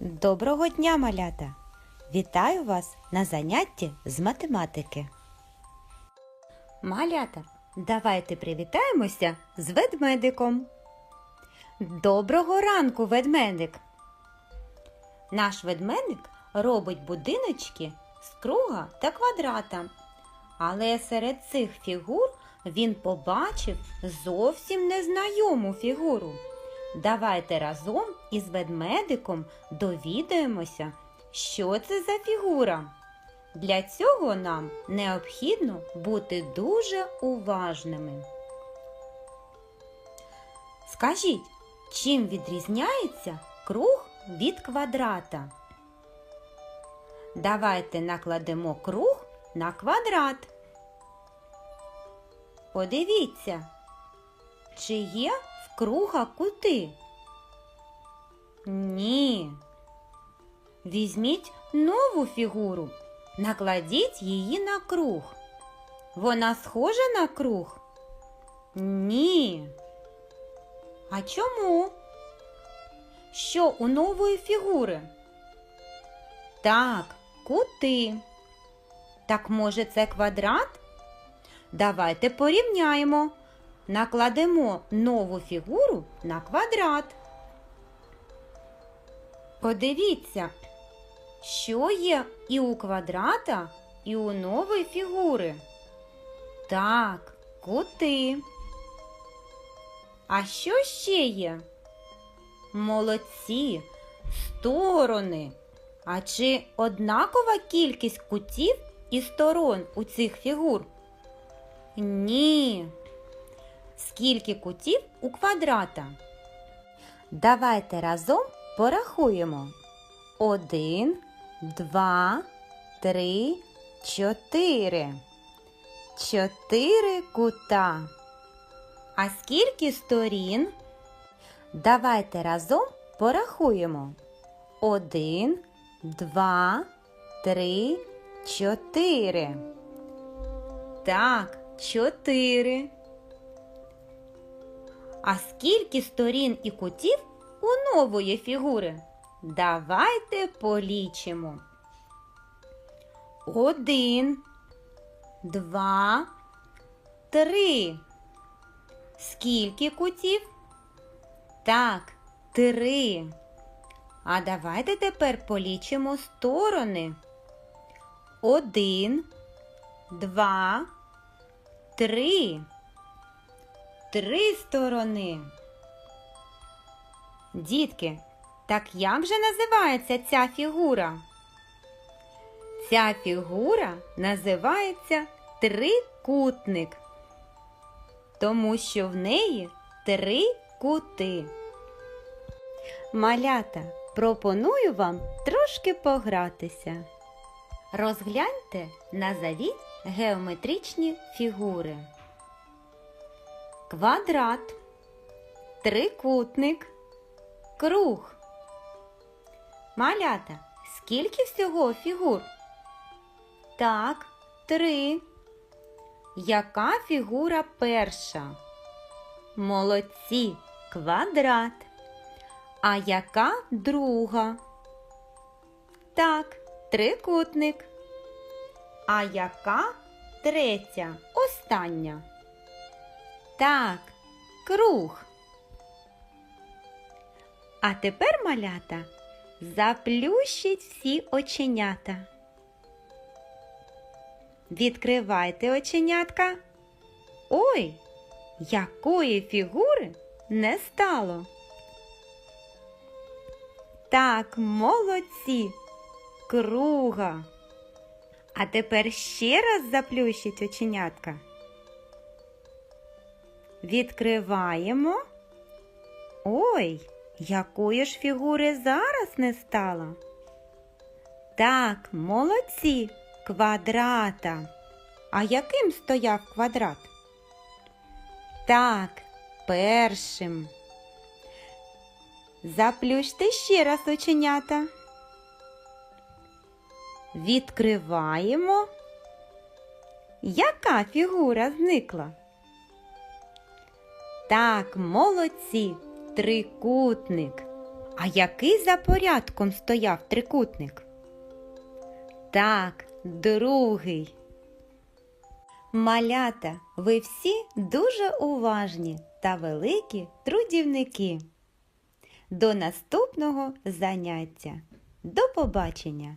Доброго дня, малята! Вітаю вас на занятті з математики. Малята, давайте привітаємося з ведмедиком. Доброго ранку, ведмедик! Наш ведмедик робить будиночки з круга та квадрата. Але серед цих фігур він побачив зовсім незнайому фігуру. Давайте разом із ведмедиком довідаємося, що це за фігура. Для цього нам необхідно бути дуже уважними. Скажіть, чим відрізняється круг від квадрата? Давайте накладемо круг на квадрат. Подивіться, чи є круга кути? Ні. Візьміть нову фігуру, накладіть її на круг. Вона схожа на круг? Ні. А чому? Що у нової фігури? Так, кути. Так може це квадрат? Давайте порівняємо. Накладемо нову фігуру на квадрат. Подивіться, що є і у квадрата, і у нової фігури. Так, кути. А що ще є? Молодці, сторони. А чи однакова кількість кутів і сторон у цих фігур? Ні. Скільки кутів у квадрата? Давайте разом порахуємо. Один, два, три, чотири. Чотири кута. А скільки сторін? Давайте разом порахуємо. Один, два, три, чотири. Так, чотири. А скільки сторін і кутів у нової фігури? Давайте полічимо. Один, два, три. Скільки кутів? Так, три. А давайте тепер полічимо сторони. Один, два, три. Три сторони. Дітки, так як же називається ця фігура? Ця фігура називається трикутник, тому що в неї три кути. Малята, пропоную вам трошки погратися. Розгляньте, назовіть геометричні фігури. Квадрат, трикутник, круг. Малята, скільки всього фігур? Так, три. Яка фігура перша? Молодці, квадрат. А яка друга? Так, трикутник. А яка третя? Остання? Так, круг. А тепер, малята, заплющіть всі оченята. Відкривайте оченятка. Ой, якої фігури не стало. Так, молодці, круга. А тепер ще раз заплющіть оченятка. Відкриваємо. Ой, якої ж фігури зараз не стало? Так, молодці, квадрата. А яким стояв квадрат? Так, першим. Заплющте ще раз оченята. Відкриваємо. Яка фігура зникла? Так, молодці, трикутник. А який за порядком стояв трикутник? Так, другий. Малята, ви всі дуже уважні та великі трудівники. До наступного заняття. До побачення!